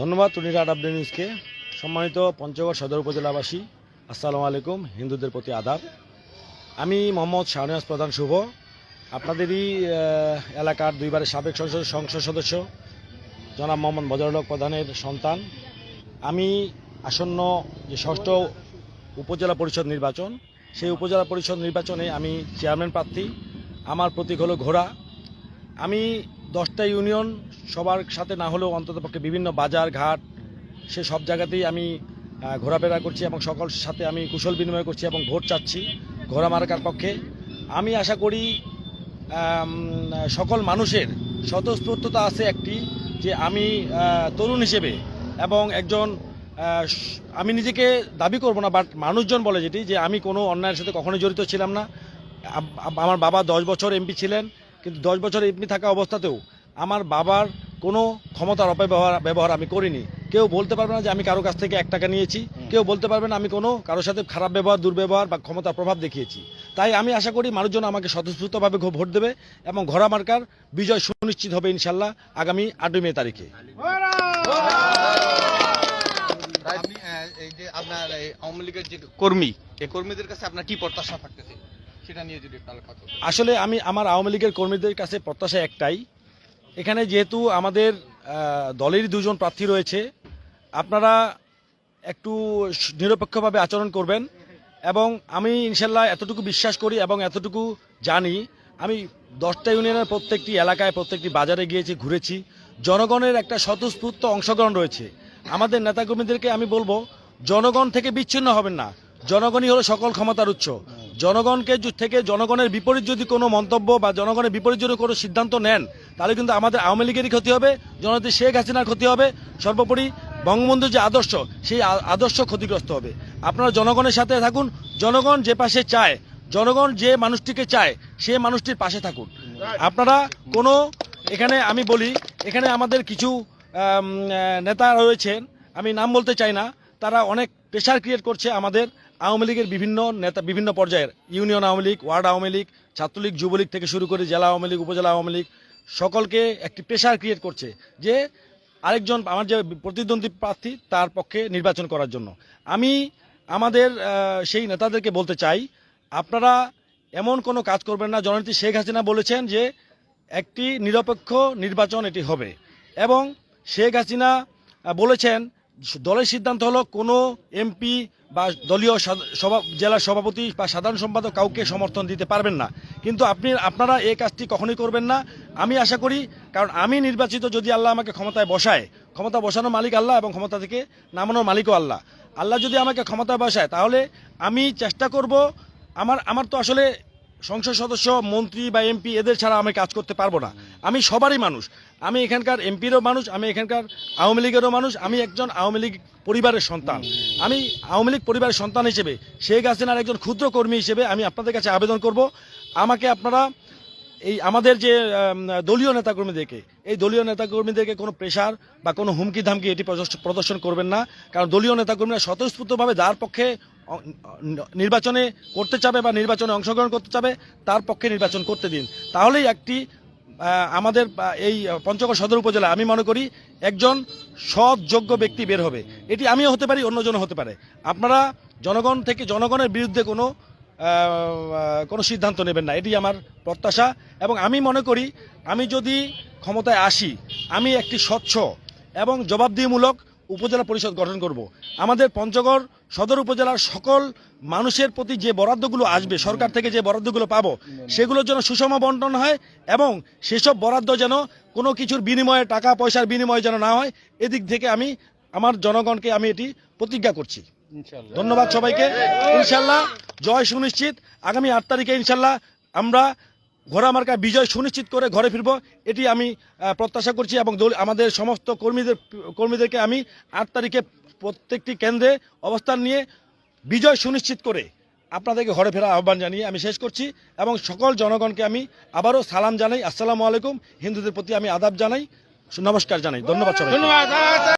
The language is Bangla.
ধন্যবাদ টুনিরাট আপডেট নিউজকে। সম্মানিত পঞ্চগড় সদর উপজেলাবাসী, আসসালামু আলাইকুম, হিন্দুদের প্রতি আদাব। আমি মোহাম্মদ শাহনিয়াজ প্রধান শুভ। আপনাদেরই এলাকার দুইবারের সাবেক সংসদ সংসদ সদস্য, জনাব মোহাম্মদ বজরুলক প্রধানের সন্তান। আমি আসন্ন যে ষষ্ঠ উপজেলা পরিষদ নির্বাচন, সেই উপজেলা পরিষদ নির্বাচনে আমি চেয়ারম্যান প্রার্থী। আমার প্রতীক হলো ঘোড়া। আমি দশটা ইউনিয়ন সবার সাথে না হলেও অন্ততপক্ষে বিভিন্ন বাজার, ঘাট, সে সব জায়গাতেই আমি ঘোরাফেরা করছি এবং সকল সাথে আমি কুশল বিনিময় করছি এবং ভোট চাচ্ছি ঘোড়া মার্কার পক্ষে। আমি আশা করি সকল মানুষের স্বতঃস্ফূর্ততা আছে একটি, যে আমি তরুণ হিসেবে এবং একজন আমি নিজেকে দাবি করব না, বাট মানুষজন বলে যেটি, যে আমি কোনো অন্যায়ের সাথে কখনোই জড়িত ছিলাম না। আমার বাবা দশ বছর এমপি ছিলেন, কিন্তু দশ বছর এমপি থাকা অবস্থাতেও আমার বাবার কোনো ক্ষমতার অপব্যবহার ব্যবহার আমি করিনি। কেউ বলতে পারবে না যে আমি কারও কাছ থেকে এক টাকা নিয়েছি। কেউ বলতে পারবে না আমি কোনো কারোর সাথে খারাপ ব্যবহার দুর্ব্যবহার বা ক্ষমতার প্রভাব দেখিয়েছি। তাই আমি আশা করি মানুষজন আমাকে স্বতঃস্ফূর্তভাবে ভোট দেবে এবং ঘোড়া মার্কার বিজয় সুনিশ্চিত হবে ইনশাল্লাহ আগামী আটই মে তারিখে। আপনি এই যে আপনার আওয়ামী লীগের যে কর্মী এই কর্মীদের কাছে আপনার কি প্রত্যাশা থাকতেছে? সেটা নিয়ে যদি একটু আলোচনা করতেন। আসলে আমি আমার আওয়ামী লীগের কর্মীদের কাছে প্রত্যাশা একটাই এখানে যেহেতু আমাদের দলেরই দুজন প্রার্থী রয়েছে, আপনারা একটু নিরপেক্ষভাবে আচরণ করবেন এবং আমি ইনশাল্লাহ এতটুকু বিশ্বাস করি এবং এতটুকু জানি, আমি দশটা ইউনিয়নের প্রত্যেকটি এলাকায়, প্রত্যেকটি বাজারে গিয়েছি, ঘুরেছি, জনগণের একটা স্বতঃস্ফূর্ত অংশগ্রহণ রয়েছে। আমাদের নেতাকর্মীদেরকে আমি বলব, জনগণ থেকে বিচ্ছিন্ন হবেন না, জনগণই হলো সকল ক্ষমতার উৎস। জনগণকে থেকে জনগণের বিপরীত যদি কোনো মন্তব্য বা জনগণের বিপরীত যদি কোনো সিদ্ধান্ত নেন, তাহলে কিন্তু আমাদের আওয়ামী লীগেরই ক্ষতি হবে, জননেত্রী শেখ হাসিনার ক্ষতি হবে, সর্বোপরি বঙ্গবন্ধুর যে আদর্শ, সেই আদর্শ ক্ষতিগ্রস্ত হবে। আপনারা জনগণের সাথে থাকুন, জনগণ যে পাশে চায়, জনগণ যে মানুষটিকে চায়, সে মানুষটির পাশে থাকুন। আপনারা কোনো, এখানে আমি বলি, এখানে আমাদের কিছু নেতা রয়েছেন, আমি নাম বলতে চাই না, তারা অনেক প্রেশার ক্রিয়েট করছে আমাদের আওয়ামী লীগের বিভিন্ন নেতা বিভিন্ন পর্যায়ের ইউনিয়ন আওয়ামী লীগ, ওয়ার্ড আওয়ামী লীগ, ছাত্রলীগ, যুবলীগ থেকে শুরু করে জেলা আওয়ামী লীগ, উপজেলা আওয়ামী লীগ, সকলকে একটি প্রেশার ক্রিয়েট করছে যে আরেকজন আমার যে প্রতিদ্বন্দ্বী প্রার্থী তার পক্ষে নির্বাচন করার জন্য। আমি আমাদের সেই নেতাদেরকে বলতে চাই, আপনারা এমন কোনো কাজ করবেন না। জননেত্রী শেখ হাসিনা বলেছেন যে একটি নিরপেক্ষ নির্বাচন এটি হবে। এবং শেখ হাসিনা বলেছেন দলের সিদ্ধান্ত হলো কোনো এমপি বা দলীয় সভা জেলার সভাপতি বা সাধারণ সম্পাদক কাউকে সমর্থন দিতে পারবেন না। কিন্তু আপনি, আপনারা এই কাজটি কখনোই করবেন না। আমি আশা করি, কারণ আমি নির্বাচিত যদি আল্লাহ আমাকে ক্ষমতায় বসায়, ক্ষমতা বসানোর মালিক আল্লাহ এবং ক্ষমতা থেকে নামানোর মালিকও আল্লাহ। আল্লাহ যদি আমাকে ক্ষমতায় বসায়, তাহলে আমি চেষ্টা করব, আমার আমার তো আসলে সংসদ সদস্য, মন্ত্রী বা এমপি এদের ছাড়া আমি কাজ করতে পারব না। আমি সবারই মানুষ। আমি এখানকার এমপিরও মানুষ, আমি এখানকার আওয়ামী লীগেরও মানুষ, আমি একজন আওয়ামী লীগ পরিবারের সন্তান। আমি আওয়ামী লীগ পরিবারের সন্তান হিসেবে, শেখ হাসিনার একজন ক্ষুদ্র কর্মী হিসেবে আমি আপনাদের কাছে আবেদন করব। আমাকে আপনারা এই আমাদের যে দলীয় নেতাকর্মীদেরকে, এই দলীয় নেতাকর্মীদেরকে কোনো প্রেশার বা কোনো হুমকি ধামকি এটি প্রদর্শ- প্রদর্শন করবেন না। কারণ দলীয় নেতাকর্মীরা স্বতঃস্ফূর্তভাবে যার পক্ষে নির্বাচনে করতে চাবে বা নির্বাচনে অংশগ্রহণ করতে চাবে, তার পক্ষে নির্বাচন করতে দিন। তাহলেই একটি আমাদের এই পঞ্চগড় সদর উপজেলা, আমি মনে করি একজন সৎ যোগ্য ব্যক্তি বের হবে। এটি আমিও হতে পারি, অন্যজনও হতে পারে। আপনারা জনগণ থেকে জনগণের বিরুদ্ধে কোনো কোনো সিদ্ধান্ত নেবেন না। এটি আমার প্রত্যাশা এবং আমি মনে করি, আমি যদি ক্ষমতায় আসি, আমি একটি স্বচ্ছ এবং জবাবদিহিমূলক উপজেলা পরিষদ গঠন করব। আমাদের পঞ্চগড় সদর উপজেলার সকল মানুষের প্রতি যে বরাদ্দগুলো আসবে, সরকার থেকে যে বরাদ্দগুলো পাবো, সেগুলোর জন্য সুষম বন্টন হয় এবং সেসব বরাদ্দ যেন কোনো কিছুর বিনিময়ে টাকা পয়সার বিনিময়ে যেন না হয়, এদিক থেকে আমি, আমার জনগণকে আমি এটি প্রতিজ্ঞা করছি। ধন্যবাদ সবাইকে। ইনশাল্লাহ জয় সুনিশ্চিত। আগামী আট তারিখে ইনশাল্লাহ আমরা ঘোড়া মার্কা বিজয় সুনিশ্চিত করে ঘরে ফিরবো। এটি আমি প্রত্যাশা করছি এবং আমাদের সমস্ত কর্মীদের কর্মীদেরকে আমি আট তারিখে প্রত্যেকটি কেন্দ্রে অবস্থান নিয়ে বিজয় সুনিশ্চিত করে আপনাদেরকে ঘরে ফেরা আহ্বান জানিয়ে আমি শেষ করছি এবং সকল জনগণকে আমি আবারও সালাম জানাই। আসসালামু আলাইকুম। হিন্দুদের প্রতি আমি আদাব জানাই। নমস্কার জানাই। ধন্যবাদ সবাই